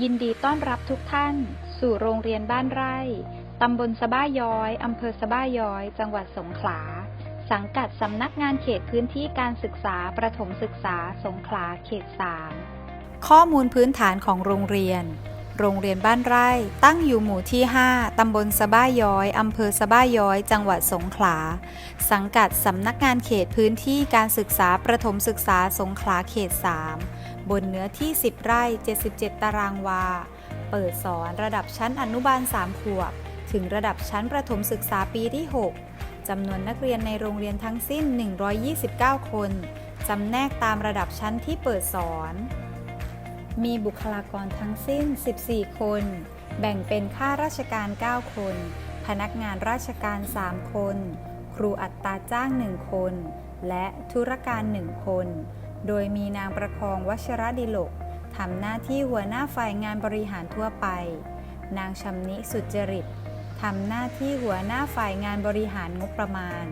ยินดีต้อนรับทุกท่าน สู่โรงเรียนบ้านไร่ ตำบลสะบ้าย้อย อำเภอสะบ้าย้อย จังหวัดสงขลา สังกัดสำนักงานเขตพื้นที่การศึกษาประถมศึกษาสงขลาเขต 3 ข้อมูลพื้นฐานของโรงเรียน โรงเรียนบ้านไร่ ตั้งอยู่หมู่ที่ 5 ตำบลสะบ้าย้อย อำเภอสะบ้าย้อย จังหวัดสงขลา สังกัดสำนักงานเขตพื้นที่การศึกษาประถมศึกษาสงขลาเขต 3 บนเนื้อที่ 10 ไร่ 77 ตารางวา เปิดสอนระดับชั้นอนุบาล 3 ขวบ ถึงระดับชั้นประถมศึกษาปีที่ 6 จำนวนนักเรียนในโรงเรียนทั้งสิ้น 129 คน จำแนกตามระดับชั้นที่เปิดสอน มีบุคลากรทั้งสิ้น 14 คน แบ่งเป็นข้าราชการ 9 คน พนักงานราชการ 3 คน ครูอัตราจ้าง 1 คน และธุรการ 1 คน โดยมีนางประคองวัชระดิลกทำหน้าที่หัวหน้าฝ่ายงานบริหารทั่วไป นางชำนิสุจริตทำหน้าที่หัวหน้าฝ่ายงานบริหารงบประมาณ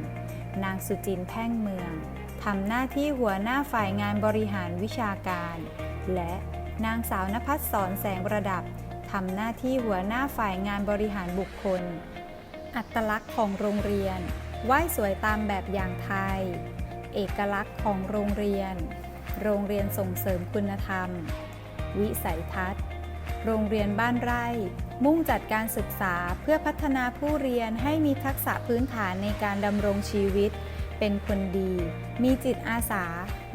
นางสุจินแพ่งเมืองทำหน้าที่หัวหน้าฝ่ายงานบริหารวิชาการ และนางสาวนภัสสรแสงประดับทำหน้าที่หัวหน้าฝ่ายงานบริหารบุคคล อัตลักษณ์ของโรงเรียน ไหว้สวยตามแบบอย่างไทย เอกลักษณ์ของโรงเรียน โรงเรียนส่งเสริมคุณธรรม วิสัยทัศน์ โรงเรียนบ้านไร่ มุ่งจัดการศึกษาเพื่อพัฒนาผู้เรียนให้มีทักษะพื้นฐานในการดำรงชีวิต เป็นคนดี มีจิตอาสา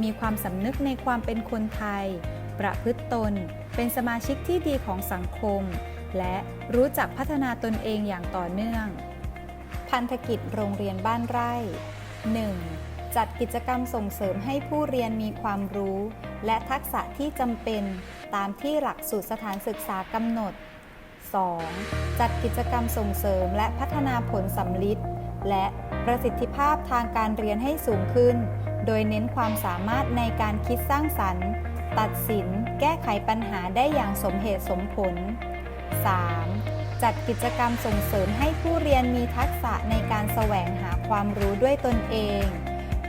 มีความสำนึกในความเป็นคนไทย ประพฤติตน เป็นสมาชิกที่ดีของสังคม และรู้จักพัฒนาตนเองอย่างต่อเนื่อง พันธกิจโรงเรียนบ้านไร่ 1. จัดกิจกรรมส่งเสริมให้ผู้เรียนมีความรู้ และทักษะที่จำเป็นตามที่หลักสูตรสถานศึกษากำหนด 2. จัดกิจกรรมส่งเสริมและพัฒนาผลสำลิดและประสิทธิภาพทางการเรียนให้สูงขึ้น โดยเน้นความสามารถในการคิดสร้างสรรค์ ตัดสิน แก้ไขปัญหาได้อย่างสมเหตุสมผล 3. จัดกิจกรรมส่งเสริมให้ผู้เรียนมีทักษะในการแสวงหาความรู้ด้วยตนเอง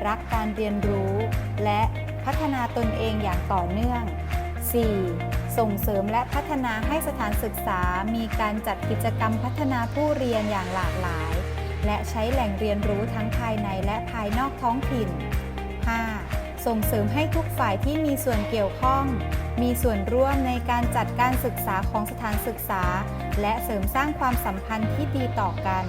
รักการเรียนรู้ และพัฒนาตนเองอย่างต่อเนื่อง 4. ส่งเสริมและพัฒนาให้สถานศึกษา มีการจัดกิจกรรมพัฒนาผู้เรียนอย่างหลากหลาย และใช้แหล่งเรียนรู้ทั้งภายในและภายนอกท้องถิ่น 5. ส่งเสริมให้ทุกฝ่ายที่มีส่วนเกี่ยวข้อง มีส่วนร่วมในการจัดการศึกษาของสถานศึกษา และเสริมสร้างความสัมพันธ์ที่ดีต่อกัน